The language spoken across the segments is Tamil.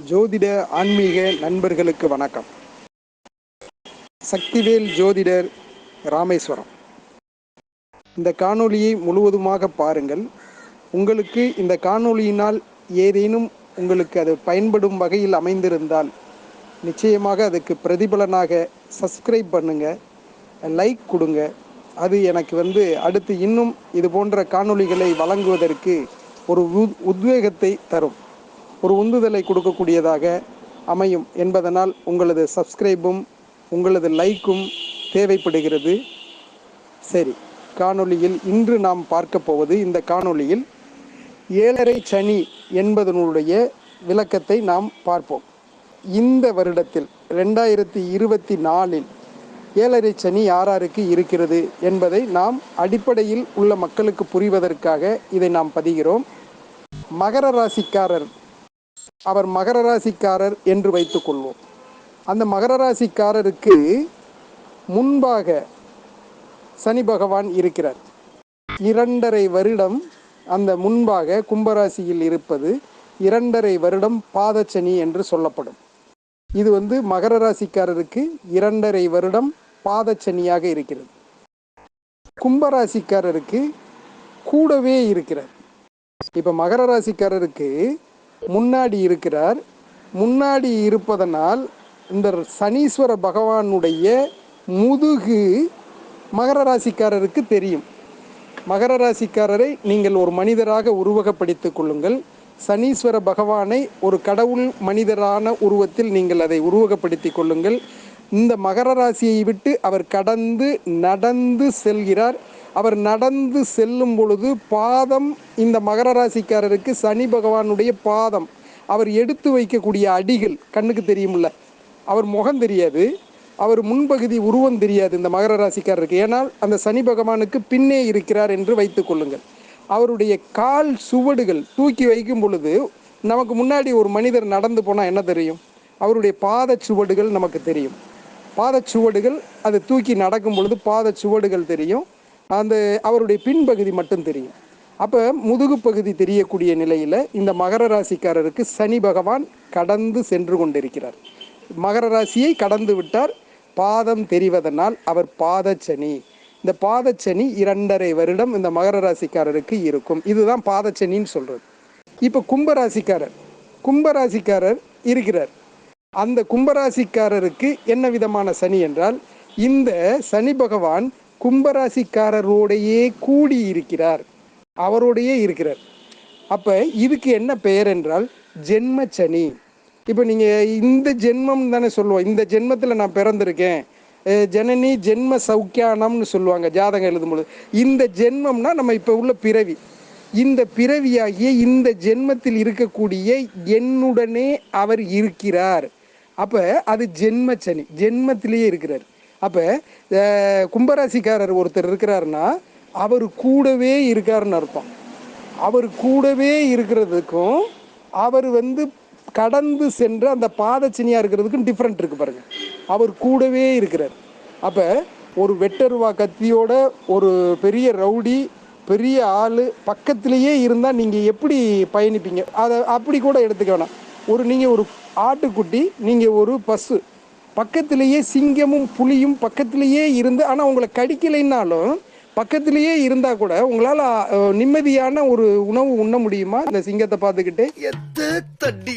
ஜோதிட ஆன்மீக நண்பர்களுக்கு வணக்கம். சக்திவேல் ஜோதிடர் ராமேஸ்வரம். இந்த காணொளியை முழுவதுமாக பாருங்கள். உங்களுக்கு இந்த காணொளியினால் ஏதேனும் உங்களுக்கு அது பயன்படும் வகையில் அமைந்திருந்தால் நிச்சயமாக அதுக்கு பிரதிபலனாக சப்ஸ்கிரைப் பண்ணுங்க லைக் கொடுங்க. அது எனக்கு வந்து அடுத்து இன்னும் இது போன்ற காணொளிகளை வழங்குவதற்கு ஒரு உத்- உத்வேகத்தை தரும். ஒரு உந்துதலை கொடுக்கக்கூடியதாக அமையும் என்பதனால் உங்களது சப்ஸ்கிரைபும் உங்களது லைக்கும் தேவைப்படுகிறது. சரி காணொளியில் இன்று நாம் பார்க்க போவது இந்த காணொளியில் ஏழரை சனி என்பதனுடைய விளக்கத்தை நாம் பார்ப்போம். இந்த வருடத்தில் ரெண்டாயிரத்தி இருபத்தி நாலில் ஏழரை சனி யாராருக்கு இருக்கிறது என்பதை நாம் அடிப்படையில் உள்ள மக்களுக்கு புரிவதற்காக இதை நாம் பதிகிறோம். மகர ராசிக்காரர் அவர் மகர ராசிக்காரர் என்று வைத்துக்கொள்வோம் அந்த மகர ராசிக்காரருக்கு முன்பாக சனி பகவான் இருக்கிறார். இரண்டரை வருடம் அந்த முன்பாக கும்பராசியில் இருப்பது இரண்டரை வருடம் பாதச்சனி என்று சொல்லப்படும். இது வந்து மகர ராசிக்காரருக்கு இரண்டரை வருடம் பாதச்சனியாக இருக்கிறது. கும்பராசிக்காரருக்கு கூடவே இருக்கிறார். இப்போ மகர ராசிக்காரருக்கு முன்னாடி இருக்கிறார். முன்னாடி இருப்பதனால் இந்த சனீஸ்வர பகவானுடைய முதுகு மகர ராசிக்காரருக்கு தெரியும். மகர ராசிக்காரரை நீங்கள் ஒரு மனிதராக உருவகப்படுத்திக் கொள்ளுங்கள். சனீஸ்வர பகவானை ஒரு கடவுள் மனிதரான உருவத்தில் நீங்கள் அதை உருவகப்படுத்திக் கொள்ளுங்கள். இந்த மகர ராசியை விட்டு அவர் கடந்து நடந்து செல்கிறார். அவர் நடந்து செல்லும் பொழுது பாதம் இந்த மகர ராசிக்காரருக்கு சனி பகவானுடைய பாதம். அவர் எடுத்து வைக்கக்கூடிய அடிகள் கண்ணுக்கு தெரியும்ல. அவர் முகம் தெரியாது. அவர் முன்பகுதி உருவம் தெரியாது இந்த மகர ராசிக்காரருக்கு. ஏனால் அந்த சனி பகவானுக்கு பின்னே இருக்கிறார் என்று வைத்துக் கொள்ளுங்கள். அவருடைய கால் சுவடுகள் தூக்கி வைக்கும் பொழுது நமக்கு முன்னாடி ஒரு மனிதர் நடந்து போனால் என்ன தெரியும்? அவருடைய பாத சுவடுகள் நமக்கு தெரியும். பாதச் சுவடுகள் அது தூக்கி நடக்கும் பொழுது பாதச் சுவடுகள் தெரியும். அந்த அவருடைய பின்பகுதி மட்டும் தெரியும். அப்போ முதுகு பகுதி தெரியக்கூடிய நிலையில் இந்த மகர ராசிக்காரருக்கு சனி பகவான் கடந்து சென்று கொண்டிருக்கிறார். மகர ராசியை கடந்து விட்டார். பாதம் தெரிவதனால் அவர் பாதச்சனி. இந்த பாதச்சனி இரண்டரை வருடம் இந்த மகர ராசிக்காரருக்கு இருக்கும். இதுதான் பாதச்சனின்னு சொல்றது. இப்போ கும்பராசிக்காரர் கும்பராசிக்காரர் இருக்கிறார். அந்த கும்பராசிக்காரருக்கு என்ன விதமான சனி என்றால் இந்த சனி பகவான் கும்பராசிக்காரரோடையே கூடி இருக்கிறார் அவரோடையே இருக்கிறார். அப்போ இதுக்கு என்ன பெயர் என்றால் ஜென்ம சனி இப்போ நீங்கள் இந்த ஜென்மம் தானே சொல்லுவோம். இந்த ஜென்மத்தில் நான் பிறந்திருக்கேன். ஜனனி ஜென்ம சௌக்கியானம்னு சொல்லுவாங்க ஜாதகம் எழுதும்பொழுது இந்த ஜென்மம்னா நம்ம இப்போ உள்ள பிறவி. இந்த பிறவியாகிய இந்த ஜென்மத்தில் இருக்கக்கூடிய என்னுடனே அவர் இருக்கிறார். அப்போ அது ஜென்ம சனி ஜென்மத்திலேயே இருக்கிறார். அப்போ கும்பராசிக்காரர் ஒருத்தர் இருக்கிறாருன்னா அவர் கூடவே இருக்காருன்னு அர்த்தம். அவர் கூடவே இருக்கிறதுக்கும் அவர் வந்து கடந்து சென்று அந்த பாதச்சினியாக இருக்கிறதுக்கும் டிஃப்ரெண்ட் இருக்குது பாருங்கள் அவர் கூடவே இருக்கிறார். அப்போ ஒரு வெட்டருவா கத்தியோட ஒரு பெரிய ரவுடி பெரிய ஆள் பக்கத்துலேயே இருந்தால் நீங்கள் எப்படி பயணிப்பீங்க? அதை அப்படி கூட எடுத்துக்க வேணாம். ஒரு நீங்கள் ஒரு ஆட்டுக்குட்டி நீங்கள் ஒரு பஸ்ஸு பக்கத்திலேயே சிங்கமும் புலியும் பக்கத்திலேயே இருந்து ஆனா உங்களை கடிக்கலைன்னாலும் பக்கத்திலேயே இருந்தா கூட உங்களால நிம்மதியான ஒரு உணவு உண்ண முடியுமா? இந்த சிங்கத்தை பார்த்துக்கிட்டு. தட்டி.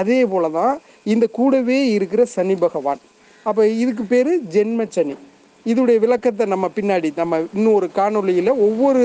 அதே போல தான் இந்த கூடவே இருக்கிற சனி பகவான். அப்போ இதுக்கு பேர் ஜென்ம சனி. இதுடைய விளக்கத்தை நம்ம பின்னாடி நம்ம இன்னும் ஒரு காணொளியில் ஒவ்வொரு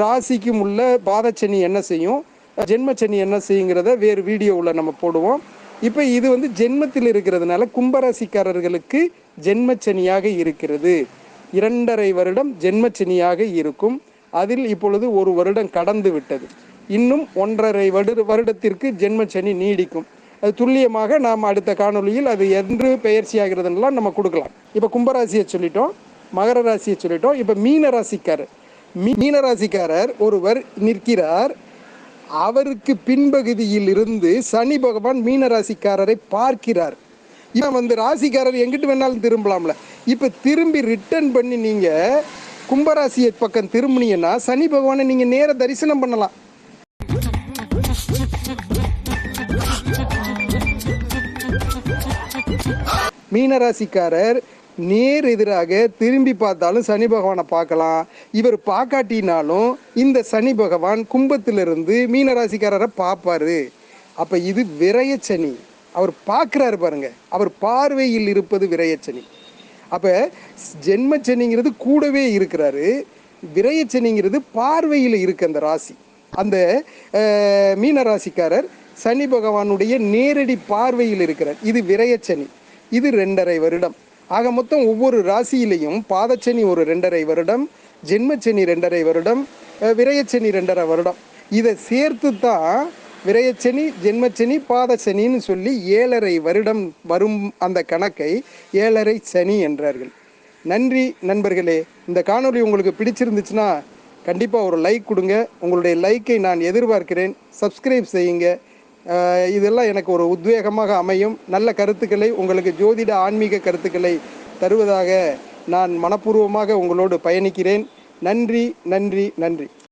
ராசிக்கும் உள்ள பாதச்சனி என்ன செய்யும்? ஜென்மச்சனி என்ன செய்யுங்கிறத வேறு வீடியோவில் நம்ம போடுவோம். இப்போ இது வந்து ஜென்மத்தில் இருக்கிறதுனால கும்பராசிக்காரர்களுக்கு ஜென்மச்சனியாக இருக்கிறது. இரண்டரை வருடம் ஜென்மச்சனியாக இருக்கும். அதில் இப்பொழுது ஒரு வருடம் கடந்து விட்டது. இன்னும் ஒன்றரை வருட வருடத்திற்கு ஜென்மச்சனி நீடிக்கும். அது துல்லியமாக நாம் அடுத்த காணொலியில் அது என்று பெயர்ச்சியாகிறதுலாம் நம்ம கொடுக்கலாம். இப்போ கும்பராசியை சொல்லிட்டோம் மகர ராசியை சொல்லிட்டோம். இப்போ மீன ராசிக்காரர் மீ- மீன ராசிக்காரர் ஒருவர் நிற்கிறார். அவருக்கு பின்பகுதியில் இருந்து சனி பகவான் மீன ராசிக்காரரை பார்க்கிறார். இவன் வந்து ராசிக்காரர் எங்கிட்டு வேணாலும் திரும்பலாம்ல. இப்போ திரும்பி ரிட்டர்ன் பண்ணி நீங்க கும்பராசியை பக்கம் திரும்பினீங்கன்னா சனி பகவானை நீங்க நேர தரிசனம் பண்ணலாம். மீனராசிக்காரர் நேர் எதிராக திரும்பி பார்த்தாலும் சனி பகவானை பார்க்கலாம். இவர் பார்க்காட்டினாலும் இந்த சனி பகவான் கும்பத்திலிருந்து மீனராசிக்காரரை பார்ப்பாரு. அப்போ இது விரயச்சனி அவர் பார்க்குறாரு பாருங்க. அவர் பார்வையில் இருப்பது விரயச்சனி அப்போ ஜென்மச்சனிங்கிறது கூடவே இருக்கிறாரு. விரயச்சனிங்கிறது பார்வையில் இருக்கு அந்த ராசி. அந்த மீனராசிக்காரர் சனி பகவானுடைய நேரடி பார்வையில் இருக்கிறார். இது விரயச்சனி இது ரெண்டரை வருடம். ஆக மொத்தம் ஒவ்வொரு ராசியிலையும் பாதச்சனி ஒரு ரெண்டரை வருடம் ஜென்மச்சனி ரெண்டரை வருடம் விரயச்சனி ரெண்டரை வருடம். இதை சேர்த்து தான் விரயச்சனி ஜென்மச்சனி பாதச்சனின்னு சொல்லி ஏழரை வருடம் வரும் அந்த கணக்கை ஏழரை சனி என்றார்கள். நன்றி நண்பர்களே. இந்த காணொளி உங்களுக்கு பிடிச்சிருந்துச்சுன்னா கண்டிப்பாக ஒரு லைக் கொடுங்க. உங்களுடைய லைக்கை நான் எதிர்பார்க்கிறேன். சப்ஸ்கிரைப் செய்யுங்க. இதெல்லாம் எனக்கு ஒரு உத்வேகமாக அமையும். நல்ல கருத்துக்களை உங்களுக்கு ஜோதிட ஆன்மீக கருத்துக்களை தருவதாக நான் மனப்பூர்வமாக உங்களோடு பயணிக்கிறேன். நன்றி நன்றி நன்றி.